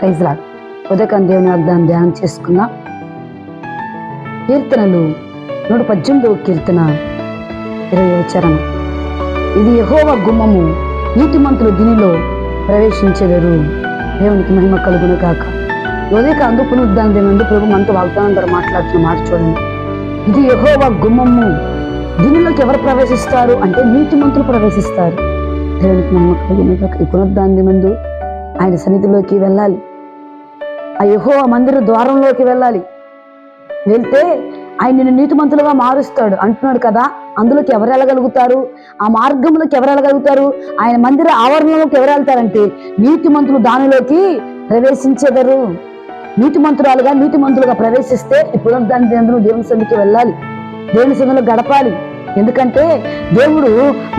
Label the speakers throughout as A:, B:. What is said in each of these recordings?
A: Praise lord దేవుని వాగ్దానం ధ్యానం చేసుకుందాం కీర్తనలు నూట పద్దెనిమిదవ కీర్తన ఇరవై చరణం. ఇది యహోవ గుమ్మము నీతిమంతులు దీనిలో ప్రవేశించెదరు. దేవునికి మహిమ కలుగును కాక ఉదయక అందు పునరుద్ధానం దేనందు ప్రభు మనతో వాగ్దానం ద్వారా మాట్లాడుతున్న మాట చూడండి. ఇది యహోవ గుమ్మము దీనిలోకి ఎవరు ప్రవేశిస్తారు అంటే నీతిమంతులు ప్రవేశిస్తారు. దేవునికి మహిమ కలుగును కాక ఈ పునరుద్ధానం ఆయన సన్నిధిలోకి వెళ్ళాలి. ఆ యహో మందిర ద్వారంలోకి వెళ్ళాలి. వెళ్తే ఆయన నిన్ను నీతిమంతులుగా మారుస్తాడు. అంటున్నాడు కదా అందులోకి ఎవరు వెళ్ళగలుగుతారు? ఆ మార్గంలోకి ఎవరు వెళ్ళగలుగుతారు? ఆయన మందిర ఆవరణలోకి ఎవరు వెళ్తారంటే నీతిమంతులు దానిలోకి ప్రవేశించెదరు. నీతిమంతురాలుగా నీతిమంతులుగా ప్రవేశిస్తే ఇప్పుడు దాని దేవుని సన్నిధికి వెళ్ళాలి. దేవుని సన్నిధిలో గడపాలి. ఎందుకంటే దేవుడు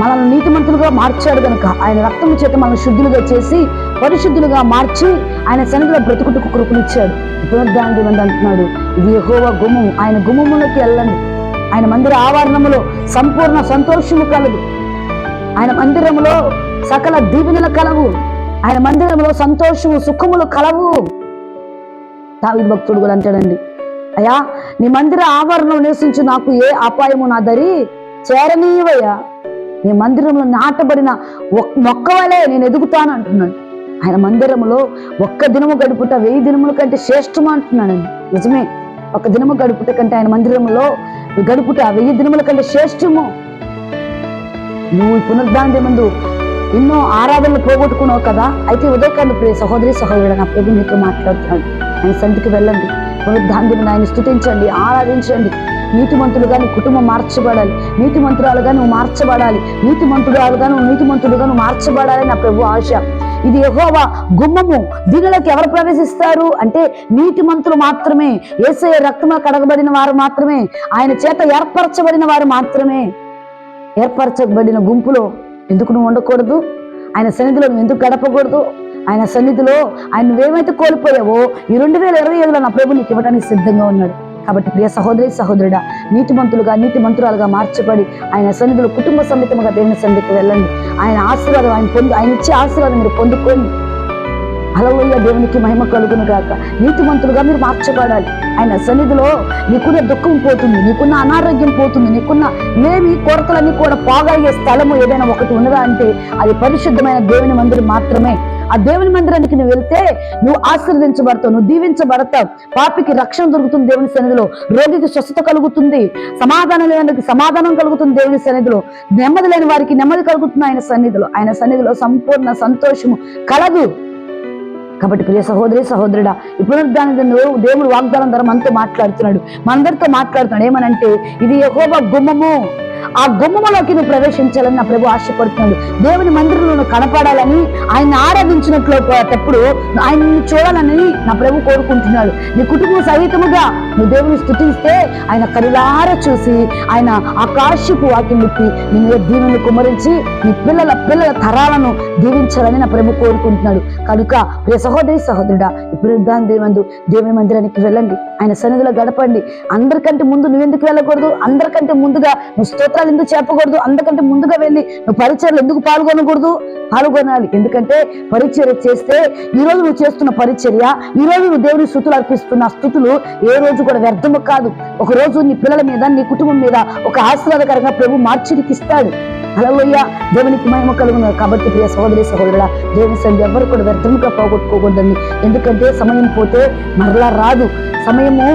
A: మనల్ని నీతిమంతులుగా మార్చాడు కనుక ఆయన రక్తము చేత మనల్ని శుద్ధులుగా చేసి పరిశుద్ధులుగా మార్చి ఆయన సన్నిధిలో బ్రతుకుటకు కృపనిచ్చాడు. పునరుద్ధానం దేవుడు అంటున్నాడు. ఇది యెహోవా గుమ్మము ఆయన గుమ్మములోకి వెళ్ళండి. ఆయన మందిర ఆవరణములో సంపూర్ణ సంతోషము కలదు. ఆయన మందిరములో సకల దీవెనల కలవు. ఆయన మందిరంలో సంతోషము సుఖములు కలవు. దావి భక్తుడు కూడా అంటాడండి. అయ్యా నీ మందిర ఆవరణం నివసించి నాకు ఏ అపాయము నా దరి చేరనీయవయ్యా. నీ మందిరంలో నాటబడిన ఒక్- మొక్క వలె నేను ఎదుగుతాను అంటున్నాడు. ఆయన మందిరంలో ఒక్క దినము గడుపుట వెయ్యి దినముల కంటే శ్రేష్టము అంటున్నాను నిజమే. ఒక దినము గడుపుట కంటే ఆయన మందిరంలో గడుపుట వెయ్యి దినముల కంటే శ్రేష్టము. నువ్వు ఈ పునరుద్ధానం ముందు ఎన్నో ఆరాధనలు పోగొట్టుకున్నావు కదా? అయితే ఉదయకాండ ప్రియ సహోదరి సహోదరుడు నా ప్రభు మీతో మాట్లాడుతున్నాడు ఆయన సంధికి వెళ్ళండి. పునరుద్ధానం ఆయన స్థుతించండి ఆరాధించండి. నీతిమంతులుగా నీ కుటుంబం మార్చబడాలి. నీతిమంతురాలుగా నువ్వు మార్చబడాలి. నీతిమంతురాలుగా నువ్వు నీతిమంతుడుగా నువ్వు మార్చబడాలి నా ప్రభు ఆశ. ఇది యెహోవా గుమ్మము. దీనిలోకి ఎవరు ప్రవేశిస్తారు? అంటే నీతిమంతులు మాత్రమే. ఏసయ రక్తములో కడగబడిన వారు మాత్రమే. ఆయన చేత ఏర్పరచబడిన వారు మాత్రమే. ఏర్పరచబడిన గుంపులో ఎందుకు నువ్వు ఉండకూడదు? ఆయన సన్నిధిలో నువ్వు ఎందుకు గడపకూడదు? ఆయన సన్నిధిలో ఆయన నువ్వేమైతే కోల్పోయావో ఈ రెండు వేల ఇరవై ఐదులో నా ప్రభు నీకు ఇవ్వడానికి సిద్ధంగా ఉన్నాడు. కాబట్టి ప్రియ సహోదరి సహోదరుడా నీతిమంతులుగా నీతిమంతురాలుగా మార్చబడి ఆయన సన్నిధులు కుటుంబ సమేతముగా దేవుని సన్నిధికి వెళ్ళండి. ఆయన ఆశీర్వాదం ఆయన పొందు ఆయన ఇచ్చే ఆశీర్వాదం మీరు పొందుకోండి అలవయ్య దేవునికి మహిమ కలుగును గాక. నీతిమంతులుగా మీరు మార్చబడాలి. ఆయన సన్నిధిలో నీకున్న దుఃఖం పోతుంది నీకున్న అనారోగ్యం పోతుంది నీకున్న ఏమి కొరతలన్నీ కూడా పోగలిగే స్థలము ఏదైనా ఒకటి ఉన్నదా అంటే అది పరిశుద్ధమైన దేవుని మందిరం మాత్రమే. ఆ దేవుని మందిరానికి నువ్వు వెళ్తే నువ్వు ఆశీర్వదించబడతావు నువ్వు దీవించబడతావు. పాపికి రక్షణ దొరుకుతుంది దేవుని సన్నిధిలో. రోగికి స్వస్థత కలుగుతుంది. సమాధానం లేని సమాధానం కలుగుతుంది దేవుని సన్నిధిలో. నెమ్మది లేని వారికి నెమ్మది కలుగుతుంది ఆయన సన్నిధిలో. ఆయన సన్నిధిలో సంపూర్ణ సంతోషము కలదు. కాబట్టి ప్రియ సహోదరి సహోదరుడా ఇప్పుడు దేవుడు వాగ్దానం ద్వారా మనతో మాట్లాడుతున్నాడు. మనందరితో మాట్లాడుతున్నాడు. ఏమనంటే ఇది యహోబ గుమ్మము. ఆ గుమ్మములోకి నువ్వు ప్రవేశించాలని నా ప్రభు ఆశపడుతున్నాడు. దేవుని మందిరంలో కనపడాలని ఆయన ఆరాధించినట్లు అప్పుడు ఆయన చూడాలని నా ప్రభు కోరుకుంటున్నాడు. నీ కుటుంబం సహితముగా నువ్వు దేవుని స్థుతిస్తే ఆయన కరులార చూసి ఆయన ఆకాశపు వాకి నీ మీద కుమరించి నీ పిల్లల పిల్లల తరాలను దీవించాలని నా ప్రభు కోరుకుంటున్నాడు. కనుక ప్రియ సహోదరి సహోదరుడా ఇప్పుడు దాని దేవందు దేవుని మందిరానికి వెళ్ళండి. ఆయన సన్నిధిలో గడపండి. అందరికంటే ముందు నువ్వెందుకు వెళ్ళకూడదు? అందరికంటే ముందుగా నువ్వు స్తోత్రాలు ఎందుకు చెప్పకూడదు అందుకంటే ముందుగా వెళ్ళి నువ్వు పరిచయలు ఎందుకు పాల్గొనకూడదు? పాల్గొనాలి. ఎందుకంటే పరిచర్య చేస్తే ఈ రోజు నువ్వు చేస్తున్న పరిచర్య ఈ రోజు నువ్వు దేవుని స్థుతులు అర్పిస్తున్న స్థుతులు ఏ రోజు కూడా వ్యర్థము కాదు. ఒక రోజు నీ పిల్లల మీద నీ కుటుంబం మీద ఒక ఆశీర్వాదకరంగా ప్రభు మార్చిడికి ఇస్తాడు దేవునికి మహిమ కలుగున్నారు కాబట్టి ప్రియ సహోదరి సహోదరుల దేవుని సంధి ఎవరు కూడా వ్యర్థముగా పోగొట్టుకోకూడదండి. ఎందుకంటే సమయం పోతే మరలా రాదు. సమయము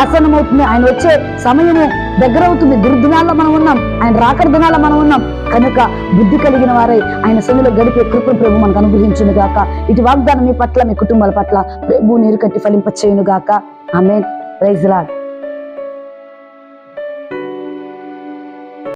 A: ఆసనమవుతుంది ఆయన వచ్చే సమయము దగ్గర అవుతుంది దుర్దినాల్లో మనం ఉన్నాం. ఆయన రాకడ దినాల్లో మనం ఉన్నాం. కనుక బుద్ధి కలిగిన వారై ఆయన సన్నిలో గడిపే కృపను ప్రభు మనకు అనుగ్రహించును గాక. ఇటు వాగ్దానం మీ పట్ల మీ కుటుంబాల పట్ల ప్రభు నీరు కట్టి ఫలింప చేయును గాక. ఆమె ప్రైజ్ లాడ్